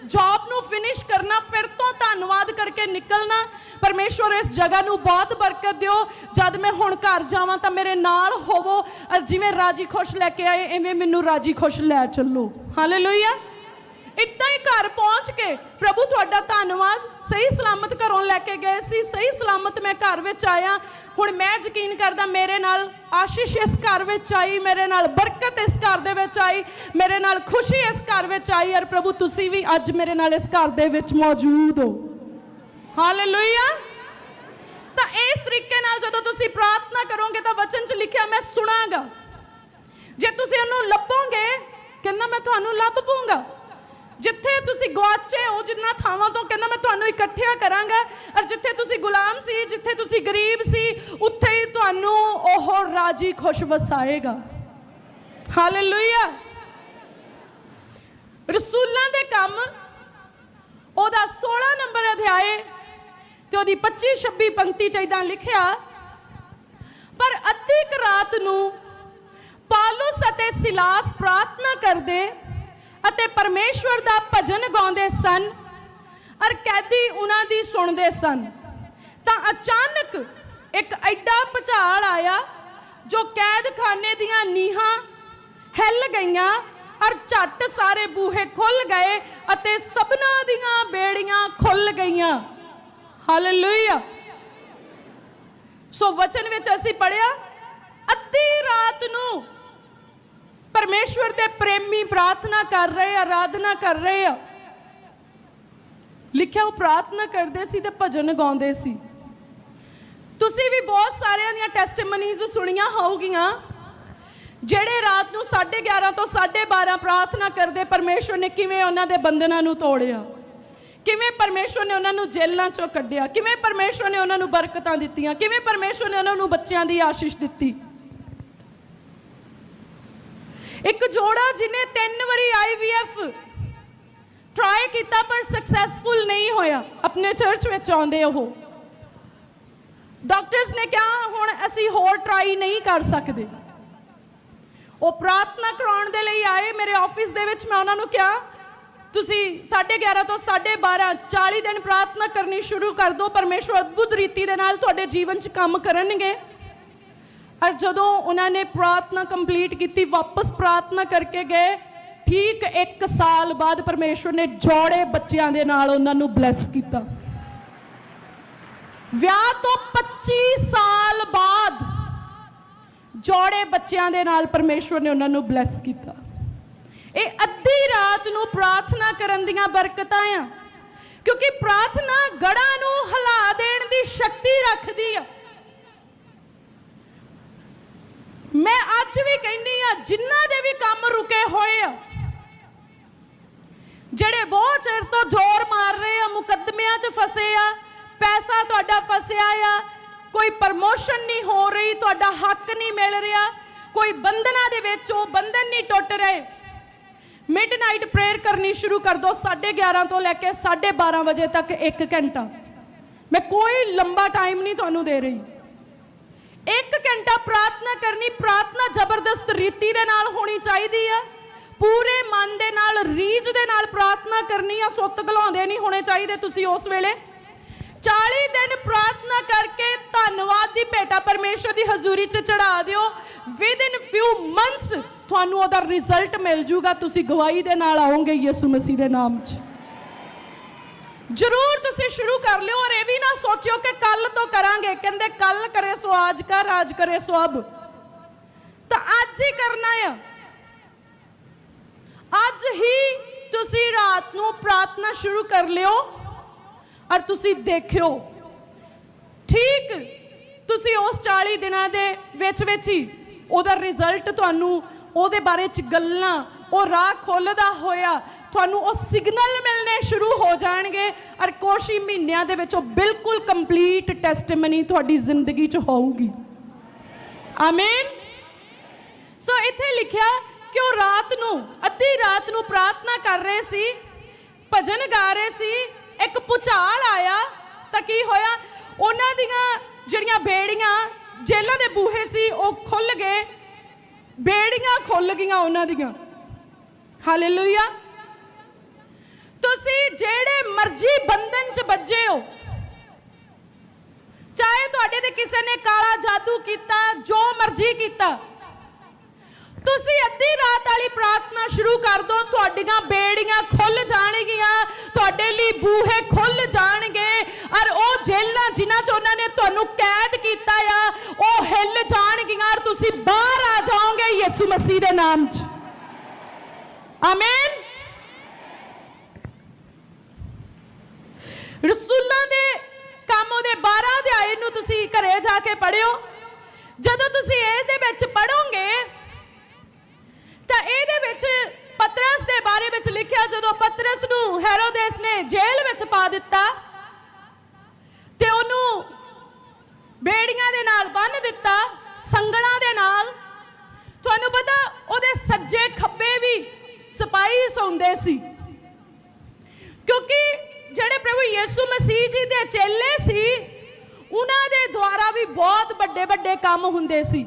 ਜੌਬ ਨੂੰ ਫਿਨਿਸ਼ ਕਰਨਾ, ਫਿਰ ਤੋਂ ਧੰਨਵਾਦ ਕਰਕੇ ਨਿਕਲਣਾ। ਪਰਮੇਸ਼ਵਰ ਇਸ ਜਗ੍ਹਾ ਨੂੰ ਬਹੁਤ ਬਰਕਤ ਦਿਓ। ਜਦ ਮੈਂ ਹੁਣ ਘਰ ਜਾਵਾਂ ਤਾਂ ਮੇਰੇ ਨਾਲ ਹੋਵੋ। ਔਰ ਜਿਵੇਂ ਰਾਜੀ ਖੁਸ਼ ਲੈ ਕੇ ਆਏ ਐਵੇਂ ਮੈਨੂੰ ਰਾਜੀ ਖੁਸ਼ ਲੈ ਚੱਲੋ। ਹਾਲੇਲੂਇਆ ਇੱਦਾਂ ਹੀ ਘਰ ਪਹੁੰਚ ਕੇ ਪ੍ਰਭੂ ਤੁਹਾਡਾ ਧੰਨਵਾਦ। ਸਹੀ ਸਲਾਮਤ ਘਰੋਂ ਲੈ ਕੇ ਗਏ ਸੀ, ਸਹੀ ਸਲਾਮਤ ਮੈਂ ਘਰ ਵਿੱਚ ਆਇਆ। ਹੁਣ ਮੈਂ ਯਕੀਨ ਕਰਦਾ ਮੇਰੇ ਨਾਲ ਆਸ਼ੀਸ਼ ਇਸ ਘਰ ਵਿੱਚ ਆਈ, ਮੇਰੇ ਨਾਲ ਬਰਕਤ ਇਸ ਘਰ ਦੇ ਵਿੱਚ ਆਈ, ਮੇਰੇ ਨਾਲ ਖੁਸ਼ੀ ਇਸ ਘਰ ਵਿੱਚ ਆਈ ਔਰ ਪ੍ਰਭੂ ਤੁਸੀਂ ਵੀ ਅੱਜ ਮੇਰੇ ਨਾਲ ਇਸ ਘਰ ਦੇ ਵਿੱਚ ਮੌਜੂਦ ਹੋ। ਹਾਲੇਲੂਇਆ ਤਾਂ ਇਸ ਤਰੀਕੇ ਨਾਲ ਜਦੋਂ ਤੁਸੀਂ ਪ੍ਰਾਰਥਨਾ ਕਰੋਗੇ ਤਾਂ ਵਚਨ 'ਚ ਲਿਖਿਆ ਮੈਂ ਸੁਣਾਂਗਾ। ਜੇ ਤੁਸੀਂ ਉਹਨੂੰ ਲੱਭੋਗੇ, ਕਹਿੰਦਾ ਮੈਂ ਤੁਹਾਨੂੰ ਲੱਭ ਪੂੰਗਾ ਜਿੱਥੇ ਤੁਸੀਂ ਗਵਾਚੇ ਹੋ, ਜਿੰਨਾ ਥਾਵਾਂ ਤੋਂ ਕਹਿੰਦਾ ਮੈਂ ਤੁਹਾਨੂੰ ਇਕੱਠਿਆ ਕਰਾਂਗਾ, ਔਰ ਜਿੱਥੇ ਤੁਸੀਂ ਗੁਲਾਮ ਸੀ, ਜਿੱਥੇ ਤੁਸੀਂ ਗਰੀਬ ਸੀ, ਉੱਥੇ ਹੀ ਤੁਹਾਨੂੰ ਉਹ ਰਾਜੀ ਖੁਸ਼ ਵਸਾਏਗਾ। ਹਾਲੇਲੂਇਆ ਰਸੂਲਾਂ ਦੇ ਕੰਮ, ਉਹਦਾ 16 ਨੰਬਰ ਅਧਿਆਏ ਤੇ ਉਹਦੀ 25 26 ਪੰਕਤੀ ਚ ਇਦਾਂ ਲਿਖਿਆ, ਪਰ ਅੱਧੀ ਰਾਤ ਨੂੰ ਪਾਲੂਸ ਅਤੇ ਸਿਲਾਸ ਪ੍ਰਾਰਥਨਾ ਕਰਦੇ ਅਤੇ ਪਰਮੇਸ਼ਵਰ ਦਾ ਭਜਨ ਗਾਉਂਦੇ ਸਨ ਔਰ ਕੈਦੀ ਉਹਨਾਂ ਦੀ ਸੁਣਦੇ ਸਨ। ਤਾਂ ਅਚਾਨਕ ਇੱਕ ਐਡਾ ਭੁਚਾਲ ਆਇਆ ਜੋ ਕੈਦਖਾਨੇ ਦੀਆਂ ਨੀਹਾਂ ਹਿੱਲ ਗਈਆਂ ਔਰ ਝੱਟ ਸਾਰੇ ਬੂਹੇ ਖੁੱਲ ਗਏ ਅਤੇ ਸਭਨਾਂ ਦੀਆਂ ਬੇੜੀਆਂ ਖੁੱਲ ਗਈਆਂ। ਹਾਲੇਲੂਇਆ ਸੋ ਵਚਨ ਵਿੱਚ ਅਸੀਂ ਪੜਿਆ ਅੱਧੀ ਰਾਤ ਨੂੰ ਪਰਮੇਸ਼ਵਰ ਦੇ ਪ੍ਰੇਮੀ ਪ੍ਰਾਰਥਨਾ ਕਰ ਰਹੇ ਆ ਆਰਾਧਨਾ ਕਰ ਰਹੇ ਆ। ਲਿਖਿਆ, ਉਹ ਪ੍ਰਾਰਥਨਾ ਕਰਦੇ ਸੀ ਤੇ ਭਜਨ ਗਾਉਂਦੇ ਸੀ। ਤੁਸੀਂ ਵੀ ਬਹੁਤ ਸਾਰਿਆਂ ਦੀਆਂ ਟੈਸਟੀਮਨੀਜ਼ ਸੁਣੀਆਂ ਹੋਊਗੀਆਂ। ਜਿਹੜੇ ਰਾਤ ਨੂੰ 11:30 ਤੋਂ 12:30 ਪ੍ਰਾਰਥਨਾ ਕਰਦੇ, ਪਰਮੇਸ਼ਵਰ ਨੇ ਕਿਵੇਂ ਉਹਨਾਂ ਦੇ ਬੰਧਨਾਂ ਨੂੰ ਤੋੜਿਆ? ਕਿਵੇਂ ਪਰਮੇਸ਼ਵਰ ਨੇ ਉਹਨਾਂ ਨੂੰ ਜੇਲ੍ਹਾਂ ਚੋਂ ਕੱਢਿਆ? ਕਿਵੇਂ ਪਰਮੇਸ਼ਵਰ ਨੇ ਉਹਨਾਂ ਨੂੰ ਬਰਕਤਾਂ ਦਿੱਤੀਆਂ? ਕਿਵੇਂ ਪਰਮੇਸ਼ਵਰ ਨੇ ਉਹਨਾਂ ਨੂੰ ਬੱਚਿਆਂ ਦੀ ਆਸ਼ੀਸ਼ ਦਿੱਤੀ? ਇੱਕ ਜੋੜਾ ਜਿਨੇ ਤਿੰਨ ਵਾਰੀ ਆਈਵੀਐਫ ਟਰਾਈ ਕੀਤਾ, ਪਰ ਸਕਸੈਸਫੁਲ ਨਹੀਂ ਹੋਇਆ। ਆਪਣੇ ਚਰਚ ਵਿੱਚ ਆਉਂਦੇ ਉਹ। ਡਾਕਟਰਸ ਨੇ ਕਿਹਾ, ਹੁਣ ਅਸੀਂ ਹੋਰ ਟਰਾਈ ਨਹੀਂ ਕਰ ਸਕਦੇ। ਉਹ ਪ੍ਰਾਰਥਨਾ ਕਰਾਉਣ ਦੇ ਲਈ ਆਏ। ਮੇਰੇ ਆਫਿਸ ਦੇ ਵਿੱਚ ਮੈਂ ਉਹਨਾਂ ਨੂੰ ਕਿਹਾ, ਤੁਸੀਂ 11:30 ਤੋਂ 12:30 40 ਦਿਨ ਪ੍ਰਾਰਥਨਾ ਕਰਨੀ ਸ਼ੁਰੂ ਕਰ ਦਿਓ, ਪਰਮੇਸ਼ਵਰ ਅਦਭੁਤ ਰੀਤੀ ਦੇ ਨਾਲ ਤੁਹਾਡੇ ਜੀਵਨ 'ਚ ਕੰਮ ਕਰਨਗੇ। ਔਰ ਜਦੋਂ ਉਹਨਾਂ ਨੇ ਪ੍ਰਾਰਥਨਾ ਕੰਪਲੀਟ ਕੀਤੀ, ਵਾਪਸ ਪ੍ਰਾਰਥਨਾ ਕਰਕੇ ਗਏ, ਠੀਕ 1 ਸਾਲ ਬਾਅਦ ਪਰਮੇਸ਼ਵਰ ਨੇ ਜੋੜੇ ਬੱਚਿਆਂ ਦੇ ਨਾਲ ਉਹਨਾਂ ਨੂੰ ਬਲੈਸ ਕੀਤਾ। ਵਿਆਹ ਤੋਂ 25 ਸਾਲ ਬਾਅਦ ਜੋੜੇ ਬੱਚਿਆਂ ਦੇ ਨਾਲ ਪਰਮੇਸ਼ਵਰ ਨੇ ਉਹਨਾਂ ਨੂੰ ਬਲੈਸ ਕੀਤਾ। ਇਹ ਅੱਧੀ ਰਾਤ ਨੂੰ ਪ੍ਰਾਰਥਨਾ ਕਰਨ ਦੀਆਂ ਬਰਕਤਾਂ ਆ, ਕਿਉਂਕਿ ਪ੍ਰਾਰਥਨਾ ਗੜਾਂ ਨੂੰ ਹਿਲਾ ਦੇਣ ਦੀ ਸ਼ਕਤੀ ਰੱਖਦੀ ਆ। ਮੈਂ ਅੱਜ ਵੀ ਕਹਿੰਦੀ ਆ ਜਿਨ੍ਹਾਂ ਦੇ ਵੀ ਕੰਮ ਰੁਕੇ ਹੋਏ ਆ, ਜਿਹੜੇ ਬਹੁਤ ਚਿਰ ਤੋਂ ਜ਼ੋਰ ਮਾਰ ਰਹੇ ਆ, ਮੁਕੱਦਮਿਆਂ 'ਚ ਫਸੇ ਆ, ਪੈਸਾ ਤੁਹਾਡਾ ਫਸਿਆ ਆ, ਕੋਈ ਪ੍ਰਮੋਸ਼ਨ ਨਹੀਂ ਹੋ ਰਹੀ, ਤੁਹਾਡਾ ਹੱਕ ਨਹੀਂ ਮਿਲ ਰਿਹਾ, ਕੋਈ ਬੰਧਨਾਂ ਦੇ ਵਿੱਚ ਉਹ ਬੰਧਨ ਨਹੀਂ ਟੁੱਟ ਰਹੇ। ਮਿਡਨਾਈਟ ਪ੍ਰੇਅਰ ਕਰਨੀ ਸ਼ੁਰੂ ਕਰ ਦਿਓ 11:30 ਤੋਂ ਲੈ ਕੇ 12:30 ਵਜੇ ਤੱਕ 1 ਘੰਟਾ। ਮੈਂ ਕੋਈ ਲੰਬਾ ਟਾਈਮ ਨਹੀਂ ਤੁਹਾਨੂੰ ਦੇ ਰਹੀ। ਇੱਕ ਘੰਟਾ ਪ੍ਰਾਰਥਨਾ ਕਰਨੀ ਪ੍ਰਾਰਥਨਾ ਜ਼ਬਰਦਸਤ ਰੀਤੀ ਦੇ ਨਾਲ ਹੋਣੀ ਚਾਹੀਦੀ ਆ ਪੂਰੇ ਮਨ ਦੇ ਨਾਲ, ਰੀਝ ਦੇ ਨਾਲ ਪ੍ਰਾਰਥਨਾ ਕਰਨੀ ਆ ਸੁੱਤ ਘਲਾਉਂਦੇ ਨਹੀਂ ਹੋਣੇ ਚਾਹੀਦੇ ਤੁਸੀਂ ਉਸ ਵੇਲੇ। 40 ਦਿਨ ਪ੍ਰਾਰਥਨਾ ਕਰਕੇ ਧੰਨਵਾਦ ਦੀ ਭੇਟਾ ਪਰਮੇਸ਼ਰ ਦੀ ਹਜ਼ੂਰੀ 'ਚ ਚੜਾ ਦਿਓ। ਵਿਦ ਇਨ ਫਿਊ ਮੰਥਸ ਤੁਹਾਨੂੰ ਉਹਦਾ ਰਿਜ਼ਲਟ ਮਿਲ ਜੂਗਾ। ਤੁਸੀਂ ਗਵਾਹੀ ਦੇ ਨਾਲ ਆਓਗੇ ਯਿਸੂ ਮਸੀਹ ਦੇ ਨਾਮ 'ਚ। ਜਰੂਰ ਤੁਸੀਂ ਸ਼ੁਰੂ ਕਰ ਲਿਓ ਔਰ ਇਹ ਵੀ ਨਾ ਸੋਚਿਓ ਕਿ ਕੱਲ ਤੋਂ ਕਰਾਂਗੇ। ਕਹਿੰਦੇ ਕੱਲ ਕਰੇ ਸੋ ਆਜ ਕਰ ਆਜ ਕਰੇ ਸੋ, ਅਬ। ਤਾਂ ਅੱਜ ਹੀ ਕਰਨਾ ਆ। ਅੱਜ ਹੀ ਤੁਸੀਂ ਰਾਤ ਨੂੰ ਪ੍ਰਾਰਥਨਾ ਸ਼ੁਰੂ ਕਰ ਲਿਓ ਔਰ ਤੁਸੀਂ ਦੇਖਿਓ। ਠੀਕ, ਤੁਸੀਂ ਉਸ 40 ਦਿਨਾਂ ਦੇ ਵਿੱਚ ਵਿੱਚ ਹੀ ਉਹਦਾ ਰਿਜ਼ਲਟ ਤੁਹਾਨੂੰ ਉਹਦੇ ਬਾਰੇ ਚ ਗੱਲਾਂ, ਉਹ ਰਾਹ ਖੋਲਦਾ ਹੋਇਆ ਤੁਹਾਨੂੰ ਉਹ ਸਿਗਨਲ ਮਿਲਣੇ ਸ਼ੁਰੂ ਹੋ ਜਾਣਗੇ ਔਰ ਕੁਛ ਹੀ ਮਹੀਨਿਆਂ ਦੇ ਵਿੱਚ ਉਹ ਬਿਲਕੁਲ ਕੰਪਲੀਟ ਟੈਸਟੀਮਨੀ ਤੁਹਾਡੀ ਜ਼ਿੰਦਗੀ 'ਚ ਹੋਊਗੀ। ਆਮੀਨ ਸੋ ਇੱਥੇ ਲਿਖਿਆ ਕਿ ਉਹ ਰਾਤ ਨੂੰ, ਅੱਧੀ ਰਾਤ ਨੂੰ ਪ੍ਰਾਰਥਨਾ ਕਰ ਰਹੇ ਸੀ, ਭਜਨ ਗਾ ਰਹੇ ਸੀ, ਇੱਕ ਪੁਚਾਲ ਆਇਆ ਤਾਂ ਕੀ ਹੋਇਆ? ਉਹਨਾਂ ਦੀਆਂ ਜਿਹੜੀਆਂ ਬੇੜੀਆਂ ਜੇਲਾਂ ਦੇ ਬੂਹੇ ਸੀ, ਉਹ ਖੁੱਲ ਗਏ। ਬੇੜੀਆਂ ਖੁੱਲ ਗਈਆਂ ਉਹਨਾਂ ਦੀਆਂ। ਹਾਲੇਲੂਇਆ ਤੁਸੀਂ ਜਿਹੜੇ ਮਰਜ਼ੀ ਬੰਧਨ 'ਚ ਵੱਜੇ ਹੋ। ਚਾਹੇ ਤੁਹਾਡੇ ਤੇ ਕਿਸੇ ਨੇ ਕਾਲਾ ਜਾਦੂ ਕੀਤਾ, ਜੋ ਮਰਜ਼ੀ ਕੀਤਾ। ਤੁਸੀਂ ਅੱਧੀ ਰਾਤ ਵਾਲੀ ਪ੍ਰਾਰਥਨਾ ਸ਼ੁਰੂ ਕਰ ਦਿਓ ਤੁਹਾਡੀਆਂ ਬੇੜੀਆਂ ਖੁੱਲ ਜਾਣਗੀਆਂ, ਤੁਹਾਡੇ ਲਈ ਬੂਹੇ ਖੁੱਲ ਜਾਣਗੇ। ਔਰ ਉਹ ਜੇਲਾਂ ਜਿਨ੍ਹਾਂ 'ਚ ਉਹਨਾਂ ਨੇ ਤੁਹਾਨੂੰ ਕੈਦ ਕੀਤਾ ਆ, ਉਹ ਹਿੱਲ ਜਾਣਗੀਆਂ ਔਰ ਤੁਸੀਂ ਬਾਹਰ ਆ ਜਾਓਗੇ ਯਿਸੂ ਮਸੀਹ ਦੇ ਨਾਮ 'ਚ। ਆਮੀਨ ਰਸੂਲਾਂ ਦੇ ਕੰਮ ਉਹਦੇ 12 ਅਧਿਆਏ ਨੂੰ ਤੁਸੀਂ ਘਰੇ ਜਾ ਕੇ ਪੜਿਓ ਜਦੋਂ ਤੁਸੀਂ ਇਹਦੇ ਵਿੱਚ ਪੜੋਗੇ ਤਾਂ ਇਹਦੇ ਵਿੱਚ ਪਤਰਸ ਦੇ ਬਾਰੇ ਵਿੱਚ ਲਿਖਿਆ, ਜਦੋਂ ਪਤਰਸ ਨੂੰ ਹੈਰੋਦੇਸ ਨੇ ਜੇਲ੍ਹ ਵਿੱਚ ਪਾ ਦਿੱਤਾ, ਤੇ ਉਹਨੂੰ ਬੇੜੀਆਂ ਦੇ ਨਾਲ ਬੰਨ ਦਿੱਤਾ, ਸੰਗਲਾਂ ਦੇ ਨਾਲ, ਤੁਹਾਨੂੰ ਪਤਾ ਉਹਦੇ ਸੱਜੇ ਖੱਬੇ ਵੀ ਸਿਪਾਹੀ ਸੌਂਦੇ ਸੀ। ਕਿਉਂਕਿ ਜਿਹੜੇ ਪ੍ਰਭੂ ਯਿਸੂ ਮਸੀਹ ਜੀ ਦੇ ਚੇਲੇ ਸੀ, ਉਹਨਾਂ ਦੇ ਦੁਆਰਾ ਵੀ ਬਹੁਤ ਵੱਡੇ ਵੱਡੇ ਕੰਮ ਹੁੰਦੇ ਸੀ।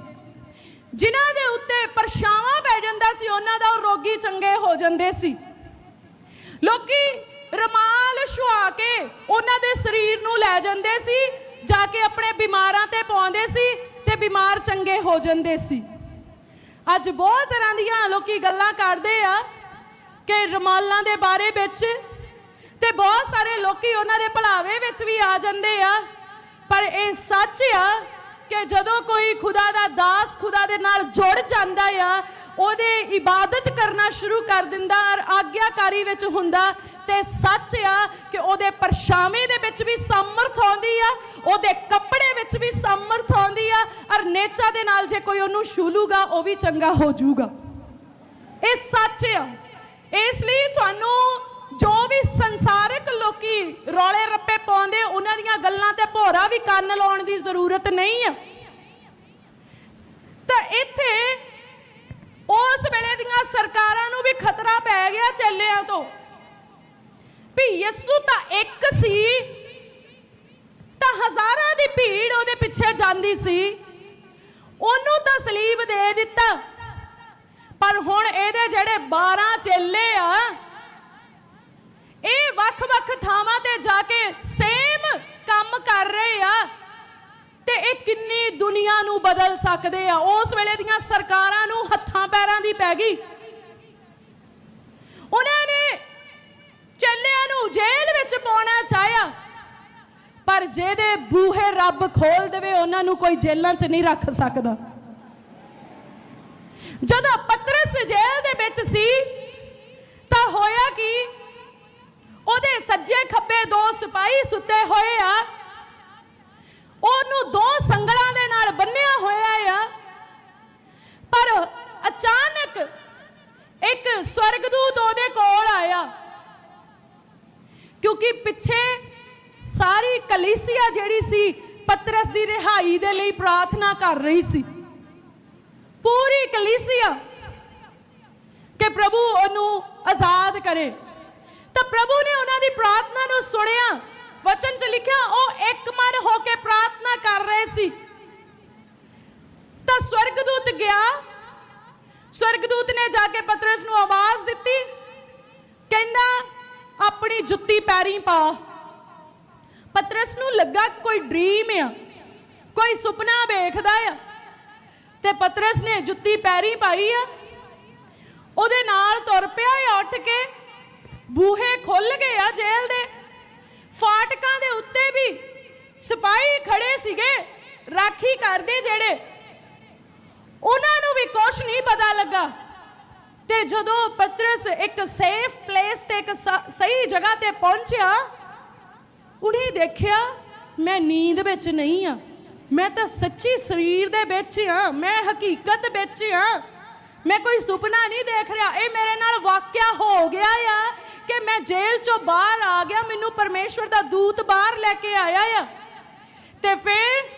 ਜਿਨ੍ਹਾਂ ਦੇ ਉੱਤੇ ਪਰਛਾਵਾਂ ਪੈ ਜਾਂਦਾ ਸੀ, ਉਹਨਾਂ ਦਾ ਉਹ ਰੋਗੀ ਚੰਗੇ ਹੋ ਜਾਂਦੇ ਸੀ। ਲੋਕੀ ਰਮਾਲ ਛੁਆ ਕੇ ਉਹਨਾਂ ਦੇ ਸਰੀਰ ਨੂੰ ਲੈ ਜਾਂਦੇ ਸੀ, ਜਾ ਕੇ ਆਪਣੇ ਬਿਮਾਰਾਂ ਤੇ ਪਾਉਂਦੇ ਸੀ ਤੇ ਬਿਮਾਰ ਚੰਗੇ ਹੋ ਜਾਂਦੇ ਸੀ। ਅੱਜ ਬਹੁਤ ਤਰ੍ਹਾਂ ਦੀਆਂ ਲੋਕੀ ਗੱਲਾਂ ਕਰਦੇ ਆ ਕਿ ਰਮਾਲਾਂ ਦੇ ਬਾਰੇ ਵਿੱਚ ਤੇ ਬਹੁਤ ਸਾਰੇ ਲੋਕੀ ਉਹਨਾਂ ਦੇ ਭਲਾਵੇ ਵਿੱਚ ਵੀ ਆ ਜਾਂਦੇ ਆ। ਪਰ ਇਹ ਸੱਚ ਆ ਕਿ ਜਦੋਂ ਕੋਈ ਖੁਦਾ ਦਾ ਦਾਸ ਖੁਦਾ ਦੇ ਨਾਲ ਜੁੜ ਜਾਂਦਾ ਆ, ਉਹਦੇ ਇਬਾਦਤ ਕਰਨਾ ਸ਼ੁਰੂ ਕਰ ਦਿੰਦਾ ਔਰ ਆਗਿਆਕਾਰੀ ਵਿੱਚ ਹੁੰਦਾ। ਤੇ ਸੱਚ ਆ ਕਿ ਉਹਦੇ ਪਰਛਾਵੇਂ ਦੇ ਵਿੱਚ ਵੀ ਸਮਰਥ ਆਉਂਦੀ ਆ, ਉਹਦੇ ਕੱਪੜੇ ਵਿੱਚ ਵੀ ਸਮਰਥ ਆਉਂਦੀ ਆ, ਔਰ ਨੇਚਾ ਦੇ ਨਾਲ ਜੇ ਕੋਈ ਉਹਨੂੰ ਛੂਲੂਗਾ, ਉਹ ਵੀ ਚੰਗਾ ਹੋ ਜਾਊਗਾ। ਇਹ ਸੱਚ ਆ। ਇਸ ਲਈ ਤੁਹਾਨੂੰ ਸੰਸਾਰਿਕ ਲੋਕੀ ਰੌਲੇ ਰੱਪੇ ਪਾਉਂਦੇ, ਉਹਨਾਂ ਦੀਆਂ ਗੱਲਾਂ ਤੇ ਭੋਰਾ ਵੀ ਕੰਨ ਲਾਉਣ ਦੀ ਜ਼ਰੂਰਤ ਨਹੀਂ ਆ। ਤਾਂ ਇੱਥੇ ਉਸ ਵੇਲੇ ਦੀਆਂ ਸਰਕਾਰਾਂ ਨੂੰ ਵੀ ਖਤਰਾ ਪੈ ਗਿਆ ਚੱਲਿਆਂ ਤੋਂ। ਵੀ ਯਿਸੂ ਤਾਂ ਇੱਕ ਸੀ, ਤਾਂ ਹਜ਼ਾਰਾਂ ਦੀ ਭੀੜ ਉਹਦੇ ਪਿੱਛੇ ਜਾਂਦੀ ਸੀ। ਉਹਨੂੰ ਤਾਂ ਸਲੀਬ ਦੇ ਦਿੱਤਾ। ਪਰ ਹੁਣ ਇਹਦੇ ਜਿਹੜੇ 12 ਚੇਲੇ ਆ ਇਹ ਵੱਖ-ਵੱਖ ਥਾਵਾਂ ਤੇ ਜਾ ਕੇ ਸੇਮ ਕੰਮ ਕਰ ਰਹੇ ਆ। ਤੇ ਇਹ ਕਿੰਨੀ ਦੁਨੀਆ ਨੂੰ ਬਦਲ ਸਕਦੇ ਆ। ਉਸ ਵੇਲੇ ਦੀਆਂ ਸਰਕਾਰਾਂ ਨੂੰ ਹੱਥਾਂ ਪੈਰਾਂ ਦੀ ਪੈ ਗਈ। ਉਹਨਾਂ ਨੇ ਚੱਲਿਆਂ ਨੂੰ ਜੇਲ੍ਹ ਵਿੱਚ ਪਾਉਣਾ ਚਾਹਿਆ। ਪਰ ਜਿਹਦੇ ਬੂਹੇ ਰੱਬ ਖੋਲ ਦੇਵੇ, ਉਹਨਾਂ ਨੂੰ ਕੋਈ ਜੇਲ੍ਹਾਂ 'ਚ ਨਹੀਂ ਰੱਖ ਸਕਦਾ। ਜਦੋਂ ਪਤਰਸ ਜੇਲ੍ਹ ਦੇ ਵਿੱਚ ਸੀ, ਤਾਂ ਹੋਇਆ ਕਿ? ਉਹਦੇ ਸੱਜੇ ਖੱਬੇ ਦੋ ਸਿਪਾਹੀ ਸੁੱਤੇ ਹੋਏ ਆ। ਉਹਨੂੰ ਦੋ ਸੰਗਲਾਂ ਦੇ ਨਾਲ ਬੰਨਿਆ ਹੋਇਆ ਆ। ਪਰ ਅਚਾਨਕ ਇੱਕ ਸਵਰਗਦੂਤ ਉਹਦੇ ਕੋਲ ਆਇਆ। ਕਿਉਂਕਿ ਪਿੱਛੇ ਸਾਰੀ ਕਲੀਸਿਆ ਜਿਹੜੀ ਸੀ, ਪਤਰਸ ਦੀ ਰਿਹਾਈ ਦੇ ਲਈ ਪ੍ਰਾਰਥਨਾ ਕਰ ਰਹੀ ਸੀ। ਪੂਰੀ ਕਲੀਸਿਆ ਕਿ ਪ੍ਰਭੂ ਉਹਨੂੰ ਆਜ਼ਾਦ ਕਰੇ। ਤਾਂ ਪ੍ਰਭੂ ਨੇ ਉਹਨਾਂ ਦੀ ਪ੍ਰਾਰਥਨਾ ਨੂੰ ਸੁਣਿਆ। ਵਚਨ 'ਚ ਲਿਖਿਆ, ਉਹ ਇੱਕ ਮਨ ਹੋ ਕੇ ਪ੍ਰਾਰਥਨਾ ਕਰ ਰਹੇ ਸੀ। ਤਾਂ ਸਵਰਗਦੂਤ ਗਿਆ। ਸਵਰਗਦੂਤ ਨੇ ਜਾ ਕੇ ਪਤਰਸ ਨੂੰ ਆਵਾਜ਼ ਦਿੱਤੀ। ਕਹਿੰਦਾ, ਆਪਣੀ ਜੁੱਤੀ ਪੈਰੀ ਪਾ। ਪਤਰਸ ਨੂੰ ਲੱਗਾ, ਕੋਈ ਡ੍ਰੀਮ ਆ, ਕੋਈ ਸੁਪਨਾ ਵੇਖਦਾ ਆ। ਤੇ ਪਤਰਸ ਨੇ ਜੁੱਤੀ ਪੈਰੀ ਪਾਈ ਆ। ਉਹਦੇ ਨਾਲ ਤੁਰ ਪਿਆ ਉੱਠ ਕੇ। ਬੂਹੇ ਖੁੱਲ ਗਏ ਆ ਜੇਲ੍ਹ ਦੇ। ਫਾਟਕਾਂ ਦੇ ਉੱਤੇ ਵੀ ਸਿਪਾਹੀ ਖੜੇ ਸੀਗੇ, ਰਾਖੀ ਕਰਦੇ ਜਿਹੜੇ। ਉਹਨਾਂ ਨੂੰ ਵੀ ਕੁਝ ਨਹੀਂ ਪਤਾ ਲੱਗਾ। ਤੇ ਜਦੋਂ ਪਤਰਸ ਇੱਕ ਸੇਫ ਪਲੇਸ ਤੇ ਇੱਕ ਸਹੀ ਜਗ੍ਹਾ ਤੇ ਪਹੁੰਚਿਆ, ਉਹਨੇ ਦੇਖਿਆ, ਮੈਂ ਨੀਂਦ ਵਿੱਚ ਨਹੀਂ ਆ। ਮੈਂ ਤਾਂ ਸੱਚੀ ਸਰੀਰ ਦੇ ਵਿੱਚ ਆ, ਮੈਂ ਹਕੀਕਤ ਵਿੱਚ ਆ। ਮੈਂ ਕੋਈ ਸੁਪਨਾ ਨਹੀਂ ਦੇਖ ਰਿਹਾ। ਇਹ ਮੇਰੇ ਨਾਲ ਵਾਕਿਆ ਹੋ ਗਿਆ ਆ। ਮੈਂ ਜੇਲ੍ਹ ਚੋਂ ਬਾਹਰ ਆ ਗਿਆ, ਮੈਨੂੰ ਪਰਮੇਸ਼ਵਰ ਦਾ ਦੂਤ ਬਾਹਰ ਲੈ ਕੇ ਆਇਆ ਆ। ਤੇ ਫਿਰ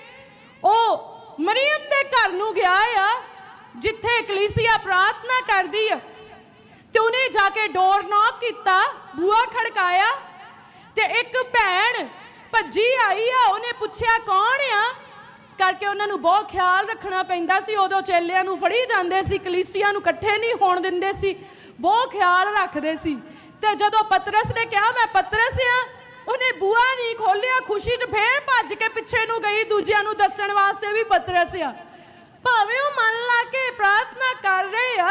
ਉਹ ਮਰੀਮ ਦੇ ਘਰ ਨੂੰ ਗਿਆ ਆ, ਜਿੱਥੇ ਕਲੀਸਿਆ ਪ੍ਰਾਰਥਨਾ ਕਰਦੀ ਆ। ਤੇ ਉਹਨੇ ਜਾ ਕੇ ਡੋਰ ਨੌਕ ਕੀਤਾ ਬੂਆ ਖੜਕਾਇਆ, ਤੇ ਇੱਕ ਭੈਣ ਭੱਜੀ ਆਈ ਆ। ਉਹਨੇ ਪੁੱਛਿਆ, ਕੌਣ ਆ? ਕਰਕੇ ਉਹਨਾਂ ਨੂੰ ਬਹੁਤ ਖਿਆਲ ਰੱਖਣਾ ਪੈਂਦਾ ਸੀ। ਉਦੋਂ ਚੇਲਿਆਂ ਨੂੰ ਫੜੀ ਜਾਂਦੇ ਸੀ ਕਲੀਸਿਆ ਨੂੰ ਇਕੱਠੇ ਨਹੀਂ ਹੋਣ ਦਿੰਦੇ ਸੀ। ਬਹੁਤ ਖਿਆਲ ਰੱਖਦੇ ਸੀ। ਤੇ ਜਦੋਂ ਪਤਰਸ ਨੇ ਕਿਹਾ, ਮੈਂ ਪਤਰਸ ਆ, ਉਹਨੇ ਬੂਆ ਨਹੀਂ ਖੋਲਿਆ ਖੁਸ਼ੀ 'ਚ ਫੇਰ ਭੱਜ ਕੇ ਪਿੱਛੇ ਨੂੰ ਗਈ, ਦੂਜਿਆਂ ਨੂੰ ਦੱਸਣ ਵਾਸਤੇ ਵੀ ਪਤਰਸ ਆ। ਭਾਵੇਂ ਉਹ ਮਨ ਲਾ ਕੇ ਪ੍ਰਾਰਥਨਾ ਕਰ ਰਹੇ ਆ,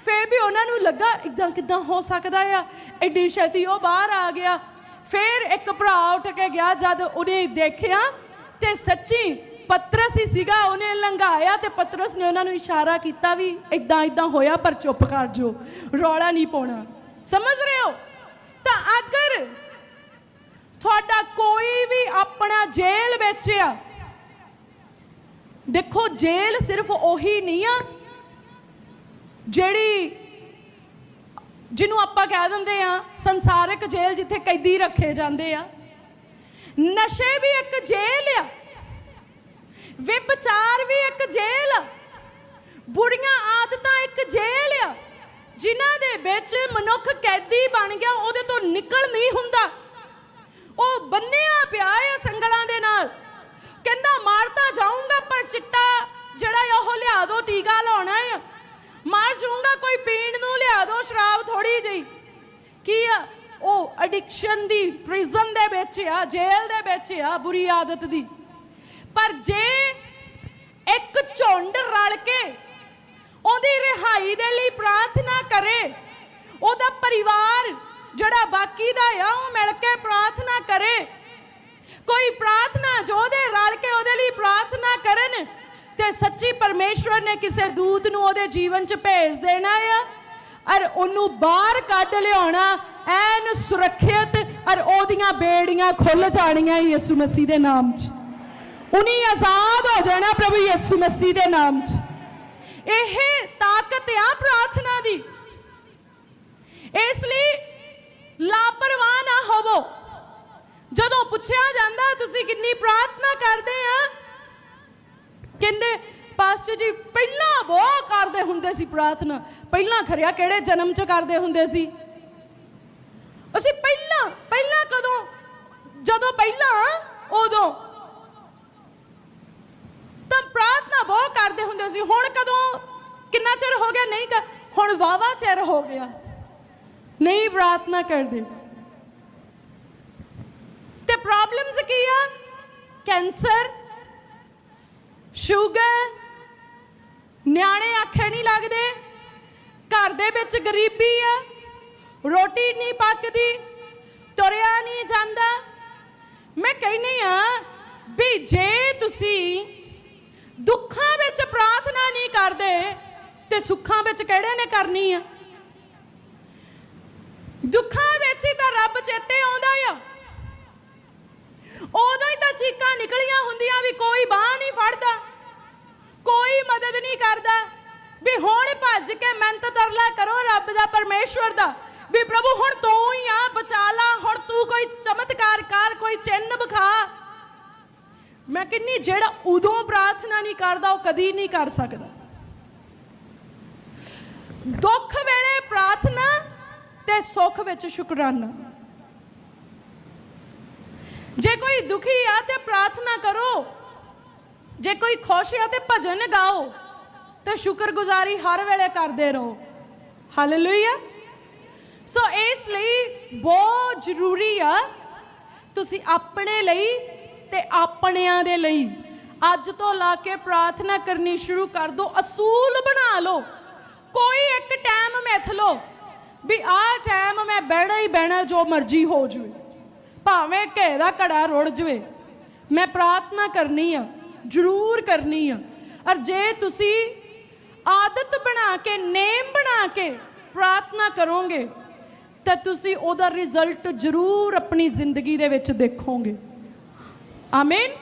ਫੇਰ ਵੀ ਉਹਨਾਂ ਨੂੰ ਲੱਗਾ ਇਦਾਂ ਕਿਦਾਂ ਹੋ ਸਕਦਾ ਆ। ਐਡੀ ਛੇਤੀ ਉਹ ਬਾਹਰ ਆ ਗਿਆ। ਫੇਰ ਇੱਕ ਭਰਾ ਉੱਠ ਕੇ ਗਿਆ, ਜਦ ਉਹਨੇ ਦੇਖਿਆ ਤੇ ਸੱਚੀ ਪਤਰਸ ਹੀ ਸੀਗਾ, ਉਹਨੇ ਲੰਘਾਇਆ ਤੇ ਪਤਰਸ ਨੇ ਉਹਨਾਂ ਨੂੰ ਇਸ਼ਾਰਾ ਕੀਤਾ ਵੀ ਇਦਾਂ ਇਦਾਂ ਹੋਇਆ, ਪਰ ਚੁੱਪ ਕਰ ਜੋ ਰੌਲਾ ਨਹੀਂ ਪਾਉਣਾ। ਸਮਝ ਰਹੇ ਹੋ? ਤਾਂ ਅਗਰ ਤੁਹਾਡਾ ਕੋਈ ਵੀ ਆਪਣਾ ਜੇਲ ਵਿੱਚ ਆ, ਦੇਖੋ ਜੇਲ ਸਿਰਫ ਉਹੀ ਨਹੀਂ ਆ ਜਿਹੜੀ ਜਿਹਨੂੰ ਆਪਾਂ ਕਹਿ ਦਿੰਦੇ ਆ, ਸੰਸਾਰਿਕ ਜੇਲ ਜਿੱਥੇ ਕੈਦੀ ਰੱਖੇ ਜਾਂਦੇ ਆ। ਨਸ਼ੇ ਵੀ ਇੱਕ ਜੇਲ ਆ, ਵਿਭਚਾਰ ਵੀ ਇੱਕ ਜੇਲ ਆ ਬੁਰੀਆਂ ਆਦਤਾਂ ਇੱਕ ਜੇਲ ਆ। ਜਿਨ੍ਹਾਂ ਦੇ ਵਿੱਚ ਮਨੁੱਖ ਕੈਦੀ ਬਣ ਗਿਆ, ਉਹਦੇ ਤੋਂ ਨਿਕਲ ਨਹੀਂ ਹੁੰਦਾ। ਉਹ ਬੰਨਿਆ ਪਿਆ ਆ ਸੰਗਲਾਂ ਦੇ ਨਾਲ। ਕਹਿੰਦਾ ਮਾਰਤਾ ਜਾਊਂਗਾ, ਪਰ ਚਿੱਟਾ ਜਿਹੜਾ ਉਹ ਲਿਆ ਦੋ ਟੀਕਾ ਲਾਉਣਾ ਆ। ਮਾਰ ਜਾਊਂਗਾ ਕੋਈ ਪੀਣ ਨੂੰ ਲਿਆ ਦੋ, ਸ਼ਰਾਬ ਥੋੜੀ ਜਿਹੀ। ਕੀ ਆ? ਉਹ ਐਡਿਕਸ਼ਨ ਦੀ ਪ੍ਰਿਜ਼ਨ ਦੇ ਵਿੱਚ ਆ, ਜੇਲ੍ਹ ਦੇ ਵਿੱਚ ਆ, ਬੁਰੀ ਆਦਤ ਦੀ। ਪਰ ਜੇ ਇੱਕ ਝੁੰਡ ਰਲ ਕੇ ਉਹਦੀ ਰਿਹਾਈ ਦੇ ਲਈ ਪ੍ਰਾਰਥਨਾ ਕਰੇ। ਉਹਦਾ ਪਰਿਵਾਰ ਜਿਹੜਾ ਬਾਕੀ ਦਾ ਆ, ਉਹ ਮਿਲ ਕੇ ਪ੍ਰਾਰਥਨਾ ਕਰੇ। ਕੋਈ ਪ੍ਰਾਰਥਨਾ ਜੋ ਦੇ ਰਲ ਕੇ ਉਹਦੇ ਲਈ ਪ੍ਰਾਰਥਨਾ ਕਰਨ, ਤੇ ਸੱਚੀ ਪਰਮੇਸ਼ਵਰ ਨੇ ਕਿਸੇ ਦੂਤ ਨੂੰ ਉਹਦੇ ਜੀਵਨ 'ਚ ਭੇਜ ਦੇਣਾ ਆ, ਔਰ ਉਹਨੂੰ ਬਾਹਰ ਕੱਢ ਲਿਆਉਣਾ, ਐਨ ਸੁਰੱਖਿਅਤ, ਔਰ ਉਹਦੀਆਂ ਬੇੜੀਆਂ ਖੁੱਲ ਜਾਣੀਆਂ ਯਿਸੂ ਮਸੀਹ ਦੇ ਨਾਮ 'ਚ। ਉਨੀ ਆਜ਼ਾਦ ਹੋ ਜਾਣਾ ਪ੍ਰਭੂ ਯਿਸੂ ਮਸੀਹ ਦੇ ਨਾਮ 'ਚ। ਇਹ ਤਾਕਤ ਆ ਪ੍ਰਾਰਥਨਾ ਦੀ। ਇਸ ਲਈ ਲਾਪਰਵਾਹ ਨਾ ਹੋਵੋ। ਜਦੋਂ ਪੁੱਛਿਆ ਜਾਂਦਾ, ਤੁਸੀਂ ਕਿੰਨੀ ਪ੍ਰਾਰਥਨਾ ਕਰਦੇ ਆ? ਕਹਿੰਦੇ, ਪਾਸਟਰ ਜੀ, ਪਹਿਲਾਂ ਬਹੁਤ ਕਰਦੇ ਹੁੰਦੇ ਸੀ ਪ੍ਰਾਰਥਨਾ। ਪਹਿਲਾਂ ਖਰਿਆ ਕਿਹੜੇ ਜਨਮ ਚ ਕਰਦੇ ਹੁੰਦੇ ਸੀ? ਅਸੀਂ ਪਹਿਲਾਂ ਪਹਿਲਾਂ ਕਦੋਂ, ਜਦੋਂ ਪਹਿਲਾਂ, ਉਦੋਂ ਤਾਂ ਪ੍ਰਾਰਥਨਾ ਬਹੁਤ ਕਰਦੇ ਹੁੰਦੇ ਸੀ ਹੁਣ ਕਦੋਂ ਕਿੰਨਾ ਚਿਰ ਹੋ ਗਿਆ ਨਹੀਂ ਕਰ ਹੁਣ ਵਾਵਾ ਚਿਰ ਹੋ ਗਿਆ ਨਹੀਂ ਪ੍ਰਾਰਥਨਾ ਕਰਦੇ ਤੇ ਪ੍ਰੋਬਲਮਸ ਕੀ ਆ ਕੈਂਸਰ ਸ਼ੂਗਰ ਨਿਆਣੇ ਆਖੇ ਨਹੀਂ ਲੱਗਦੇ ਘਰ ਦੇ ਵਿੱਚ ਗਰੀਬੀ ਆ ਰੋਟੀ ਨਹੀਂ ਪੱਕਦੀ ਤੁਰਿਆ ਨਹੀਂ ਜਾਂਦਾ ਮੈਂ ਕਹਿੰਨੀ ਆ ਵੀ ਜੇ ਤੁਸੀਂ ਦੁੱਖਾਂ ਵਿੱਚ ਪ੍ਰਾਰਥਨਾ ਨਹੀਂ ਕਰਦੇ ਤੇ ਸੁੱਖਾਂ ਵਿੱਚ ਕਿਹੜੇ ਨੇ ਕਰਨੀ ਆ? ਦੁੱਖਾਂ ਵਿੱਚ ਹੀ ਤਾਂ ਰੱਬ ਚੇਤੇ ਆਉਂਦਾ ਆ। ਉਦੋਂ ਹੀ ਤਾਂ ਚੀਕਾਂ ਨਿਕਲੀਆਂ ਹੁੰਦੀਆਂ ਵੀ ਕੋਈ ਬਾਹ ਨਹੀਂ ਫੜਦਾ, ਕੋਈ ਮਦਦ ਨਹੀਂ ਕਰਦਾ, ਵੀ ਹੁਣ ਭੱਜ ਕੇ ਮਿਹਨਤ ਤਰਲਾ ਕਰੋ ਰੱਬ ਦਾ, ਪਰਮੇਸ਼ਵਰ ਦਾ, ਵੀ ਪ੍ਰਭੂ ਹੁਣ ਤੂੰ ਹੀ ਆ, ਬਚਾ ਲਾ, ਹੁਣ ਤੂੰ ਕੋਈ ਚਮਤਕਾਰ ਕਰ, ਕੋਈ ਚਿੰਨ ਵਿਖਾ। ਮੈਂ ਕਿੰਨੀ ਜਿਹੜਾ ਉਦੋਂ ਪ੍ਰਾਰਥਨਾ ਨਹੀਂ ਕਰਦਾ, ਉਹ ਕਦੀ ਨਹੀਂ ਕਰ ਸਕਦਾ। ਦੁੱਖ ਵੇਲੇ ਪ੍ਰਾਰਥਨਾ ਤੇ ਸੁੱਖ ਵਿੱਚ ਸ਼ੁਕਰਾਨਾ। ਜੇ ਕੋਈ ਦੁਖੀ ਆ ਤੇ ਪ੍ਰਾਰਥਨਾ ਕਰੋ। ਜੇ ਕੋਈ ਖੁਸ਼ ਆ ਤੇ ਭਜਨ ਗਾਓ। ਤੇ ਸ਼ੁਕਰਗੁਜ਼ਾਰੀ ਹਰ ਵੇਲੇ ਕਰਦੇ ਰਹੋ। ਹਾਲੇਲੂਇਆ ਸੋ ਇਸ ਲਈ ਬਹੁਤ ਜ਼ਰੂਰੀ ਆ ਤੁਸੀਂ ਆਪਣੇ ਲਈ ਤੇ ਆਪਣਿਆਂ ਦੇ ਲਈ। ਅੱਜ ਤੋਂ ਲਾ ਕੇ ਪ੍ਰਾਰਥਨਾ ਕਰਨੀ ਸ਼ੁਰੂ ਕਰ ਦਿਓ ਅਸੂਲ ਬਣਾ ਲਓ। ਕੋਈ ਇੱਕ ਟਾਈਮ ਮੈਥ ਲਓ ਵੀ ਆਹ ਟਾਈਮ ਮੈਂ ਬਹਿਣਾ ਹੀ ਬਹਿਣਾ ਜੋ ਮਰਜ਼ੀ ਹੋ ਜਾਵੇ। ਭਾਵੇਂ ਘੇ ਦਾ ਘੜਾ ਰੁੜ ਜਵੇ। ਮੈਂ ਪ੍ਰਾਰਥਨਾ ਕਰਨੀ ਆ, ਜ਼ਰੂਰ ਕਰਨੀ ਆ। ਔਰ ਜੇ ਤੁਸੀਂ ਆਦਤ ਬਣਾ ਕੇ, ਨੇਮ ਬਣਾ ਕੇ ਪ੍ਰਾਰਥਨਾ ਕਰੋਗੇ, ਤਾਂ ਤੁਸੀਂ ਉਹਦਾ ਰਿਜ਼ਲਟ ਜ਼ਰੂਰ ਆਪਣੀ ਜ਼ਿੰਦਗੀ ਦੇ ਵਿੱਚ ਦੇਖੋਗੇ। ਆਮੀਨ